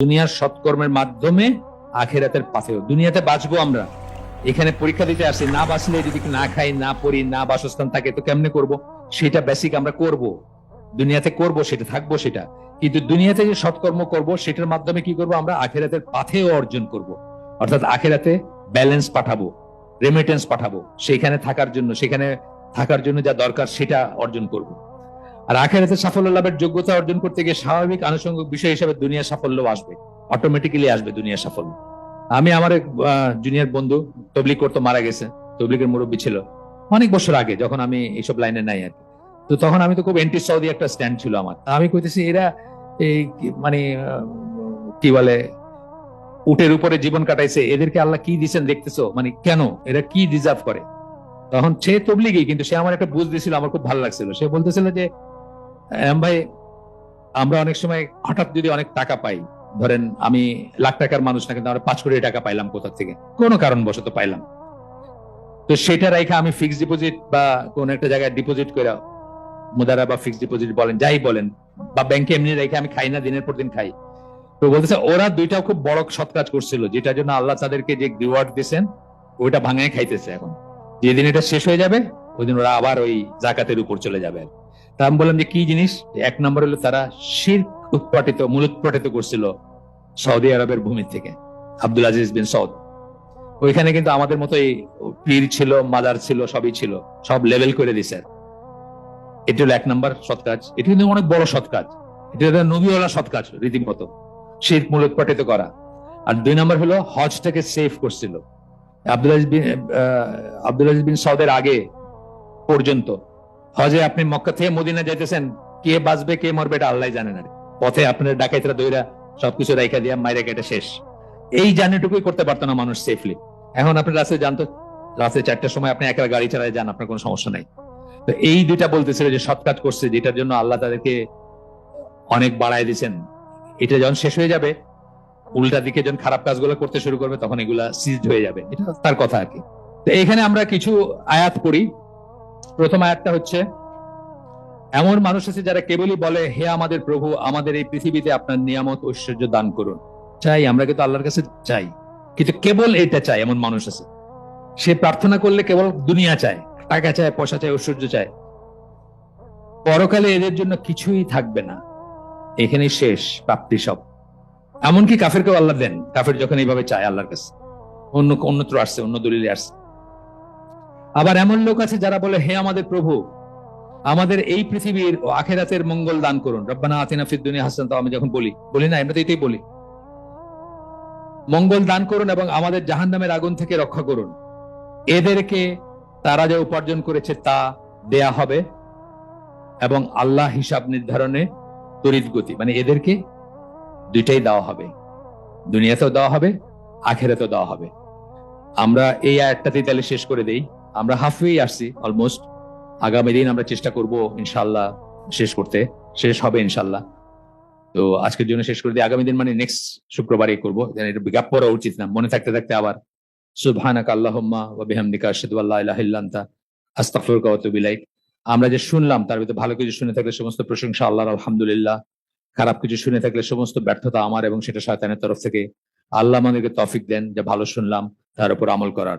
দুনিয়ার সৎকর্মের মাধ্যমে আখেরাতের পাথেও দুনিয়াতে বাঁচবো আমরা। এখানে পরীক্ষা দিতে আসি, না বাঁচলে যদি না খাই, না পড়ি, না বাসস্থান থাকে, তো কেমনে করব? সেটা বেসিক আমরা করব। দুনিয়াতে করব, সেটা থাকব, সেটা। কিন্তু দুনিয়াতে যে সৎকর্ম করব, সেটার মাধ্যমে কি করব আমরা? আখেরাতের পাথেও অর্জন করব। অর্থাৎ আখেরাতে ব্যালেন্স পাঠাবো রেমিটেন্স পাঠাবো, সেখানে থাকার জন্য, সেখানে থাকার জন্য যা দরকার, সেটা অর্জন করব। আর আখেরাতে সাফল্য লাভের যোগ্যতা অর্জন করতে গিয়ে স্বাভাবিক আনুষঙ্গিক বিষয় হিসেবে দুনিয়ার সাফল্য আসবে। অটোমেটিক্যালি আসবে দুনিয়ার সাফল্য। আমি আমার এক জুনিয়র বন্ধু তবলিক করতো মারা গেছে। তবলিকের মুরব্বী ছিল। অনেক বছর আগে যখন আমি এইসব লাইনে নাই আর তো তখন আমি তো খুব এন্টি সৌদি একটা স্ট্যান্ড ছিল আমার। আমি কইতেছি, এরা এই মানে কি বলে, উটের উপরে জীবন কাটাইছে। এদেরকে আল্লাহ কি দিচ্ছেন দেখতেছো? মানে কেন? এরা কি ডিজার্ভ করে? তখন সে তবলিগই, কিন্তু সে আমার একটা বুঝ দিয়েছিল আমার খুব ভালো লাগছিল। সে বলতেছিল যে ভাই, আমরা অনেক সময় হঠাৎ যদি অনেক টাকা পাই, ধরেন আমি লাখ টাকার মানুষ না, কিন্তু আমরা পাঁচ কোটি টাকা পাইলাম কোথা থেকে? কোনো কারণ কারণবশত পাইলাম। তো সেটা রেখে আমি ফিক্সড ডিপোজিট বা কোন একটা জায়গায় ডিপোজিট করে মুদারা বা ফিক্সড ডিপোজিট বলেন, যাই বলেন, বা ব্যাংকে এমনি রেখে আমি খাই না, দিনের পর দিন খাই। তো বলতেছে, ওরা দুইটাও খুব বড় সৎ কাজ করছিল, যেটার জন্য আল্লাহ তাদেরকে যে রিওয়ার্ড দিয়েছেন, ওইটা ভাঙায় খাইতেছে এখন। যেদিন এটা শেষ হয়ে যাবে ওই দিন ওরা আবার ওই জাকাতের উপর চলে যাবে তা আমি বললাম যে, কি জিনিস? এক নম্বর হলো তারা শির উৎপাটিত, মূল উৎপাটিত করছিল সৌদি আরবের ভূমি থেকে, আব্দুল আজিজ বিন সৌদ। ওইখানে কিন্তু আমাদের মতো এই পীর ছিল, মাদার ছিল, সবই ছিল, সব লেভেল করে দিছে। এটি হলো এক নম্বর সৎ কাজ। এটি কিন্তু অনেক বড় সৎ কাজ। এটি হলো নবীওয়ালা সৎ কাজ, রীতিমতো। শির মূল উৎপাটিত করা। আর দুই নম্বর হলো হজটাকে সেভ করছিল। আব্দুল আজিজ বিন আব্দুল আজিজ বিন সৌদের আগে পর্যন্ত হজে আপনি মক্কা থেকে মদিনা যাইতেছেন, কে বাঁচবে, কে মরবে এটা আল্লাহ জানেন আর পথে আপনার ডাকাইতরা দইরা সবকিছু রেখা দিয়া মাইরে কেটে শেষ। এই জার্নিটুকুই করতে পারতো না মানুষ সেফলি এখন আপনি রাস্তায় জানতো রাতে চারটার সময় আপনি একা গাড়ি চালায় যান, আপনার কোনো সমস্যা নাই। তো এই দুইটা বলতেছিল যে সৎ কাজ করছে, যেটার জন্য আল্লাহ তাদেরকে অনেক বাড়ায় দিয়েছেন। এটা যখন শেষ হয়ে যাবে, উল্টা দিকে যখন খারাপ কাজগুলো করতে শুরু করবে, তখন এগুলা সিজড হয়ে যাবে। এটা তার কথা আর কি। তো এখানে আমরা কিছু আয়াত করি প্রথম আয়াতটা হচ্ছে, এমন মানুষ আছে যারা কেবলই বলে, হে আমাদের প্রভু, আমাদের এই পৃথিবীতে আপনার নিয়ামত ঐশ্বর্য দান করুন। চাই, আমরা কিন্তু আল্লাহর কাছে চাই। কিন্তু কেবল এটা চাই, এমন মানুষ আছে। সে প্রার্থনা করলে কেবল দুনিয়া চায়, টাকা চায়, পয়সা চায়, ঐশ্বর্য চায়। পরকালে এদের জন্য কিছুই থাকবে না। এখানে শেষ, প্রাপ্তি সব। এমনকি কাফেরকেও আল্লাহ দেন, কাফের যখন এইভাবে চায় আল্লাহর কাছে। অন্য, অন্যত্র আসছে, অন্য দলিলে আসছে। আবার এমন লোক আছে যারা বলে, হে আমাদের প্রভু, আমাদের এই পৃথিবীর ও আখেরাতের মঙ্গল দান করুন। রব্বানা আতিনা ফিদ দুনিয়া হাসান তো আমি যখন বলি বলি না আমরা তো এটাই বলি। মঙ্গল দান করুন এবং আমাদের জাহান্নামের আগুন থেকে রক্ষা করুন। এদেরকে তারা যা উপার্জন করেছে তা দেয়া হবে এবং আল্লাহ হিসাব নির্ধারণে তড়িৎ গতি মানে এদেরকে দুইটাই দেওয়া হবে। দুনিয়াতেও দেওয়া হবে, আখেরাতেও দেওয়া হবে। আমরা এই আয়াতটাতেই তাহলে শেষ করে দেই। আমরা হাফওয়েই আসছি অলমোস্ট আগামী দিন আমরা চেষ্টা করব ইনশাল্লাহ শেষ করতে। শেষ হবে ইনশাল্লাহ তো আজকের জন্য শেষ করে দিই। আগামী দিন মানে নেক্সট শুক্রবারই করব। এটা গ্যাপ পড়া উচিত না, মনে থাকতে থাকতে আবার। সুবহানাক আল্লাহুম্মা ওয়া বিহামদিকা আশহাদু আল্লা ইলাহা ইল্লা আনতা, আস্তাগফিরুকা ওয়া আতুবু ইলাইক। আমরা যে শুনলাম, তার ভিতরে ভালো কিছু শুনে থাকলে সমস্ত প্রশংসা, আল্লাহর আলহামদুলিল্লাহ। খারাপ কিছু শুনে থাকলে সমস্ত ব্যর্থতা আমার এবং সেটা শয়তানের তরফ থেকে আল্লাহ আমাদেরকে তৌফিক দেন, যে ভালো শুনলাম, তার উপর আমল করার।